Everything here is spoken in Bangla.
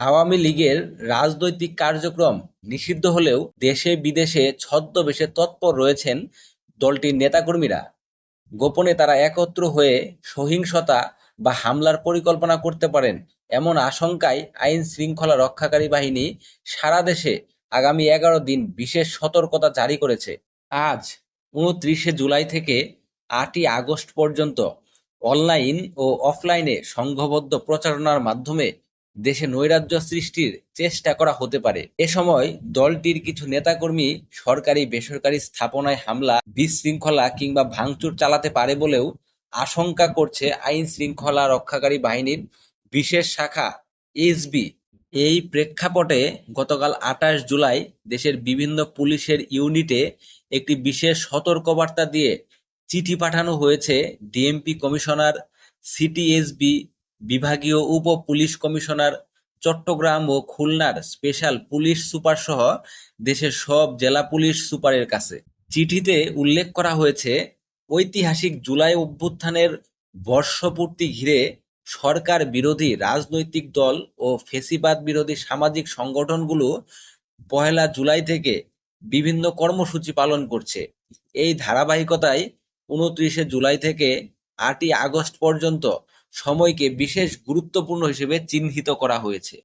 আওয়ামী লীগের রাজনৈতিক কার্যক্রম নিষিদ্ধ হলেও দেশে বিদেশে ছদ্মবেশে তৎপর রয়েছেন দলটির নেতাকর্মীরা। গোপনে তারা একত্র হয়ে সহিংসতা বা হামলার পরিকল্পনা করতে পারেন এমন আশঙ্কায় আইন শৃঙ্খলা রক্ষাকারী বাহিনী সারা দেশে আগামী এগারো দিন বিশেষ সতর্কতা জারি করেছে। আজ উনত্রিশে জুলাই থেকে আটই আগস্ট পর্যন্ত অনলাইন ও অফলাইনে সংঘবদ্ধ প্রচারণার মাধ্যমে দেশে নৈরাজ্য সৃষ্টির চেষ্টা করা হতে পারে। এ সময় দলটির কিছু নেতাকর্মী সরকারি বেসরকারি স্থাপনায় হামলা, বিশৃঙ্খলা কিংবা ভাঙচুর চালাতে পারে বলেও আশঙ্কা করছে আইন শৃঙ্খলা রক্ষাকারী বাহিনীর বিশেষ শাখা এসবি এই প্রেক্ষাপটে গতকাল আঠাশ জুলাই দেশের বিভিন্ন পুলিশের ইউনিটে একটি বিশেষ সতর্কবার্তা দিয়ে চিঠি পাঠানো হয়েছে ডিএমপি কমিশনার সিটিএসবি বিভাগীয় উপ পুলিশ কমিশনার চট্টগ্রাম ও খুলনার স্পেশাল পুলিশ সুপার সহ দেশের সব জেলা পুলিশ সুপারের কাছে। চিঠিতে উল্লেখ করা হয়েছে, ঐতিহাসিক জুলাই অভ্যুত্থানের বর্ষপূর্তি ঘিরে সরকার বিরোধী রাজনৈতিক দল ও ফেসিবাদ বিরোধী সামাজিক সংগঠনগুলো পহেলা জুলাই থেকে বিভিন্ন কর্মসূচি পালন করছে। এই ধারাবাহিকতায় উনত্রিশে জুলাই থেকে আটই আগস্ট পর্যন্ত সময়কে বিশেষ গুরুত্বপূর্ণ হিসেবে চিহ্নিত করা হয়েছে।